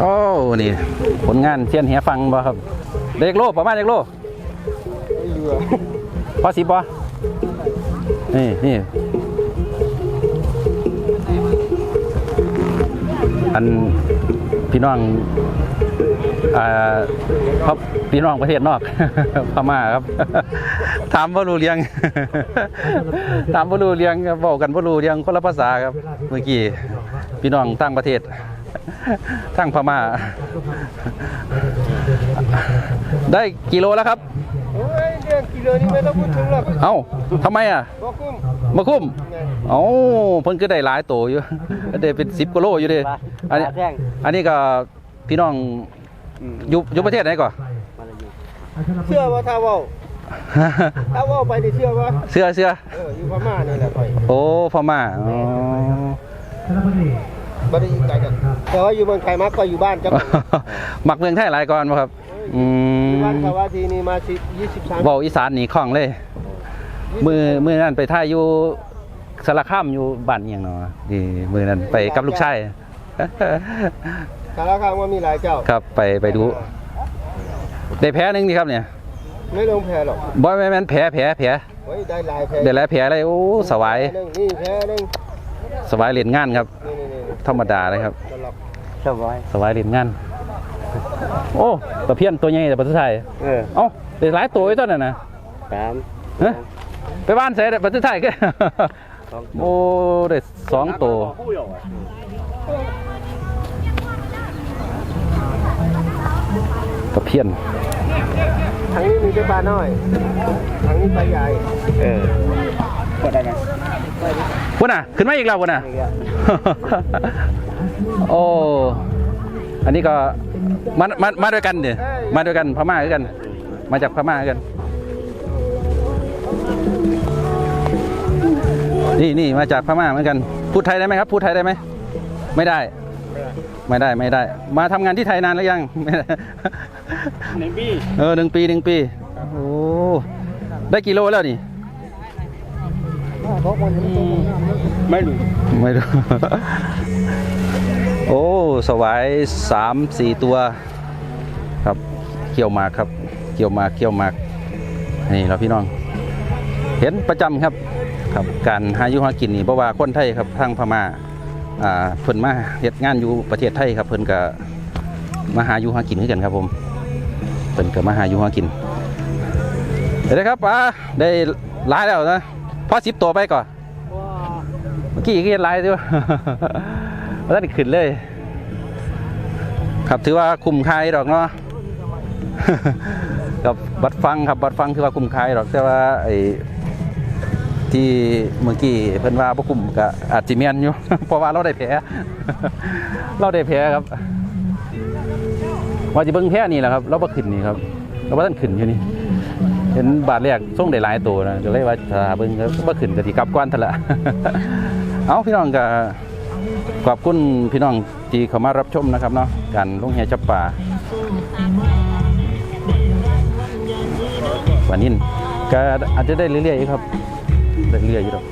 โอ้นี่ผลงานเทียนเหียฟังบ่ครับเด็กโลประมาณเด็กโลพอสิบบ่นี่นี่อันพี่น้องอ่าครับพี่น้องประเทศนอกพม่าครับถามว่ารู้เรียงถามว่ารู้เรียงบบอกกันว่ารู้เรียงคนละภาษาครับเมื่อกี้พี่น้องต่างประเทศ ทั้งพม่า ได้กิโลแล้วครับ โอ้ยเรื่องกิโลนี่ไม่ต้องพูดถึงหรอกเอ้าทำไมอะบอกคุ้มมาคุ้มเอ้าเพิ่นก็ได้หลายโตอยู่ ได้เป็นสิบกิโลอยู่เดิอันนี้อันนี้ก็พี่น้องอยู่อยู่ประเทศไหนก่อนเชื่อว่าถ้าเว่าถ้าเว่าไปนี่เชื่อว่าเสื้อเสื้อเอออยู่พม่านี่แหละไปโอ้พม่าอ๋อ บ่ได้ไกลกัน แต่ว่าอยู่เมืองไทยมากกว่าอยู่บ้านจังมักเมืองไทยหลายก่อนบ่ครับ อือยู่บ้านมเขาว่าทีนี่มาสิยี่สิบสามเว้าอีสานนี่คล่องเลย มือมือนั้นไปท่ายอยู่สารคามอยู่บ้านอิหยังเนาะนี่มือนั้นไปกับลูกชาย สารคามว่ามีหลายเจ้า ครับไปไปดูได้แผลหนึงนี่ครับเนี่ยไม่ลงแพหรอกบ่แม่นแม่นแผลแผลแผลเฮ้ยได้หลายแพได้หลายแผลเลยโอ้สวายหนึ่งนี่แพหนึ่งสวายเล่นงานครับ นี่นี่นี่ ธรรมดาเลยครับตลกสบายสวายเล่นงาน โอ้ตะเพียนตัวใหญ่แต่ประเทศไทยเออเอ้าได้หลายตัวอยู่ตัวนั่นน่ะสามฮะไปบ้านใส่ประเทศไทยก็โอ้ได้สองตัวตะเพียนทางนี้มีแต่ปลาน้อยทางนี้ปลาใหญ่เออ ก็ได้ไหมพุ่นน่ะ ขึ้นมาอีกแล้วพุ่นน่ะ โอ้อันนี้ก็มามามาด้วยกันเดี๋ยมาด้วยกันพม่าด้วยกัน มาจากพม่าด้วยกัน นี่นี่มาจากพม่าเหมือนกันพูดไทยได้ไหมครับพูดไทยได้ไหมไม่ได้ ไม่ได้ไม่ได้ มาทำงานที่ไทยนานแล้วยังไม่ได้หนึ่งปีเออหนึ่งปีหนึ่งปีโอ้ได้กี่โลแล้วนี่ ไม่รู้ไม่รู้ โอ้ สวายสามสี่ตัว ครับเกี่ยวมากครับ เกี่ยวมากเกี่ยวมากนี่เราพี่น้อง เห็นประจำครับครับ การหาอยุหากินนี่เพราะว่าคนไทยครับทางพม่าอ่าเพิ่นมาเฮ็ดงานอยู่ประเทศไทยครับเพิ่นก็มาหาอยู่หากินคือกันครับผมเพิ่นก็มาหาอยู่หากินเดี๋ยวครับอ่าได้หลายแล้วนะ พอสิบตัวไปก่อนเมื่อกี้ก็ยังไลฟ์ด้วยว่าท่านขึ้นเลย ครับถือว่าคุ้มค่าดอกเนาะกับบัตรฟังครับบัตรฟังถือว่าคุ้มค่าดอกแต่ว่าไอ้ที่เมื่อกี้เพิ่นว่าบ่คุ้มก็อาจสิแม่นอยู่ เพราะว่าเราได้แผลเราได้แผลครับ ว่าจะเบิ่งแพ้นี่แหละครับ เราบ่ขึ้นนี่ครับเราบ่ทันขึ้นอยู่นี่ เห็นบาทแรกส่งได้หลายตัวนะก็เลยว่าถ้าเบิ่งก็บ่ขึ้นก็สิกลับก่อนเท่าละ เอาพี่น้องก็ขอบคุณพี่น้องที่เข้ามารับชมนะครับเนาะการลงแห่จับป่าวันนี้ก็อาจจะได้เรื่อยๆครับเรื่อยๆอยู่ดอก